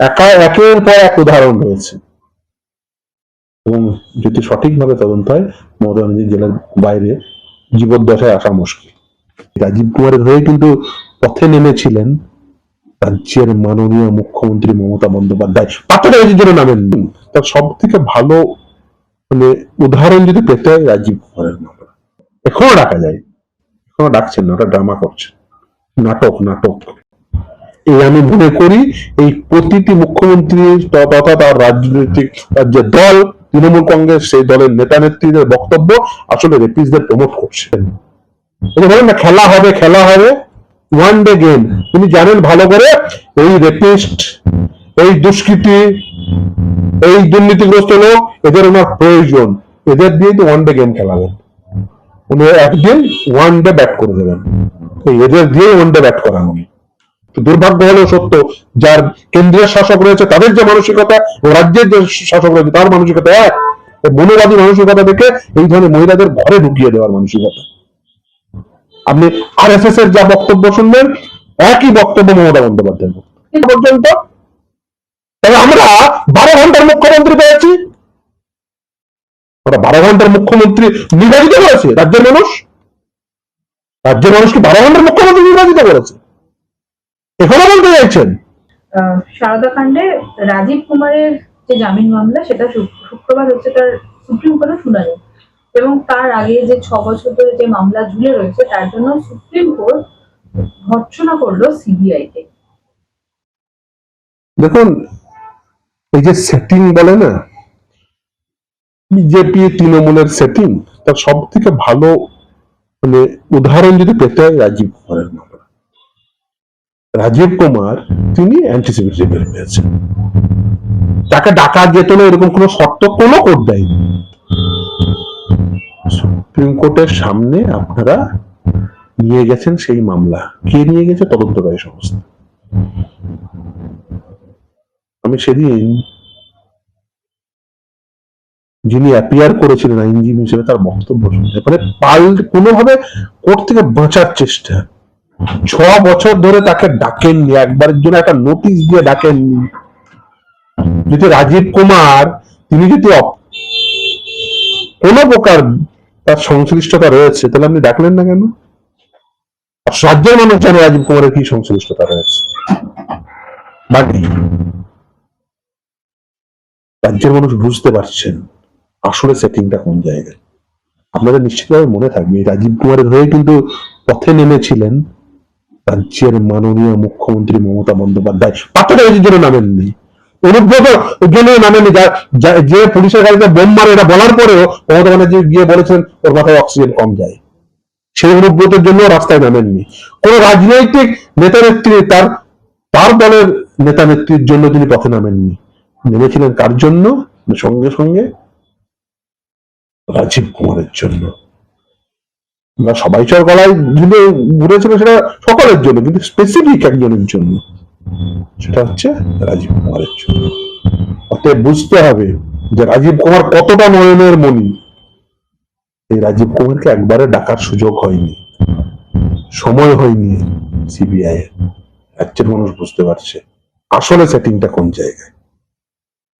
একা, একের পর এক উদাহরণ রয়েছে। এবং যদি সঠিকভাবে তদন্ত হয়, মমতা জেলার বাইরে জীবদ্দশায় আসা মুশকিল। রাজীব কুমারের হয়ে কিন্তু পথে নেমেছিলেন রাজ্যের মাননীয় মুখ্যমন্ত্রী মমতা বন্দ্যোপাধ্যায়। পাত্ররাজের জন্য নামেন। তার সব থেকে ভালো মানে উদাহরণ যদি পেতে হয়, রাজীব কুমারের মামলা এখনও ডাকা যায়। এখনও ডাকছেন না, ওটা ড্রামা করছে। নাটক নাটক। এই আমি মনে করি এই প্রতিটি মুখ্যমন্ত্রী তথা তার রাজনৈতিক যে দল, তৃণমূল কংগ্রেস, সেই দলের নেতা নেত্রীদের বক্তব্য আসলে রেপিসদের প্রমোট করছেন বলেন না, খেলা হবে খেলা হবে ওয়ান ডে গেম তিনি জানেন ভালো করে এই রেপিস্ট এই দুষ্কৃতি, এই দুর্নীতিগ্রস্ত লোক, এদের ওনার প্রয়োজন। এদের দিয়ে তো ওয়ান ডে গেম খেলাবেন উনি একদিন ওয়ান ডে ব্যাট করে দেবেন। এদের দিয়ে ওয়ান ডে ব্যাট করান উনি দুর্ভাগ্য হলেও সত্য, যার কেন্দ্রীয় শাসক রয়েছে তাদের যে মানসিকতা ও রাজ্যের যে শাসক রয়েছে তার মানসিকতা এক। মনোবাদী মানসিকতা দেখে এই ধরনের মহিলাদের ঘরে ঢুকিয়ে দেওয়ার মানসিকতা। আপনি আর এস এস এর যা বক্তব্য শুনবেন একই বক্তব্য মমতা বন্দ্যোপাধ্যায় পর্যন্ত? তবে আমরা বারো ঘণ্টার মুখ্যমন্ত্রী পেয়েছি। আমরা বারো ঘণ্টার মুখ্যমন্ত্রী নির্বাচিত করেছে, রাজ্যের মানুষ। রাজ্যের মানুষ কি বারো ঘণ্টার মুখ্যমন্ত্রী নির্বাচিত করেছে? এখনও বলতে চাইছেন? সারদা কাণ্ডে রাজীব কুমারের যে জামিন মামলা সেটা শুক্রবার হচ্ছে তার সুপ্রিম কোর্টে শুনানি। এবং তার আগে যে ছ বছর ধরে যে মামলা ঝুলে রয়েছে তার জন্য সুপ্রিম কোর্ট ভর্ৎসনা করল সিবিআই কে দেখুন এই যে সেটিং বলে না বিজেপি তৃণমূলের সেটিং তার সব থেকে ভালো মানে উদাহরণ যদি পেতে হয় রাজীব কুমারের মামলা রাজীব কুমার, তিনি অ্যান্টিসিপেটরি বের পেয়েছেন তাকে ডাকা যেত না এরকম কোনো শর্ত, কোনো কোর্ট দেয়নি। সুপ্রিম কোর্টের সামনে আপনারা নিয়ে গেছেন সেই মামলা। কে নিয়ে গেছে? তদন্তকারী সংস্থা। আমি সেদিন যিনি অ্যাপিয়ার করেছিলেন আইনজীবী হিসেবে, তার বক্তব্য শুনতে মানে পাল কোনোভাবে কোর্ট থেকে বাঁচার চেষ্টা ছ বছর ধরে তাকে ডাকেননি একবারের জন্য একটা নোটিশ দিয়ে ডাকেননি। যদি রাজীব কুমার, তিনি যদি কোনো প্রকার তার সংশ্লিষ্টতা রয়েছে, তাহলে আপনি ডাকলেন না কেন? রাজ্যের মানুষ জানে রাজীব কুমারের কি সংশ্লিষ্টতা রয়েছে। রাজ্যের মানুষ বুঝতে পারছেন আসলে সেটিংটা কোন জায়গায়। আপনাদের নিশ্চিতভাবে মনে থাকবে, রাজীব কুমারের হয়ে কিন্তু পথে নেমেছিলেন। রাজ্যের মাননীয় মুখ্যমন্ত্রী মমতা বন্দ্যোপাধ্যায়। পাত্ররাজের জন্য নামেননি। অনুব্রত জন্য যে পুলিশের গাড়িতে বোম মারে, এটা বলার পরেও মমতা ব্যানার্জি গিয়ে বলেছেন, ওর মাথায় অক্সিজেন কম যায়। সেই অনুব্রতের জন্য রাস্তায় নামেননি। কোন রাজনৈতিক নেতা নেত্রী তার তার দলের নেতা নেত্রীর জন্য তিনি পথে নামেননি। নেমেছিলেন কার জন্য? সঙ্গে সঙ্গে রাজীব কুমারের জন্য। আমরা সবাই চর গলায় ঝুলে ঘুরেছিল সেটা সকলের জন্য, কিন্তু স্পেসিফিক একজনের জন্য। সেটা হচ্ছে রাজীব কুমারের জন্য। অতএব বুঝতে হবে যে রাজীব কুমার কতটা নয়নের মণি। এই রাজীব কুমারকে একবারে ডাকার সুযোগ হয়নি। সময় হয়নি সিবিআই এর। রাজ্যের মানুষ বুঝতে পারছে আসলে সেটিংটা কোন জায়গায়।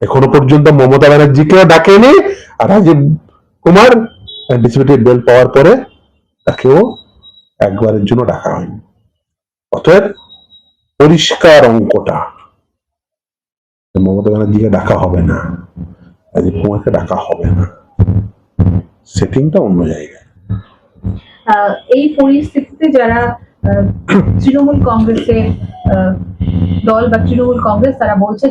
এখনও পর্যন্ত মমতা ব্যানার্জিকেও ডাকেনি, আর রাজীব কুমার অ্যান্টিসিপেটেড বেল পাওয়ার পরে তাকেও একবারের জন্য ডাকা হয়নি। অতএব পরিষ্কার অঙ্কটা। মমতা ব্যানার্জিকে ডাকা হবে না, রাজীব কুমারকে ডাকা হবে না। সেটিংটা অন্য জায়গায়। এই পরিস্থিতিতে যারা তৃণমূল কংগ্রেসের দল বা তৃণমূল কংগ্রেস তারা বলছে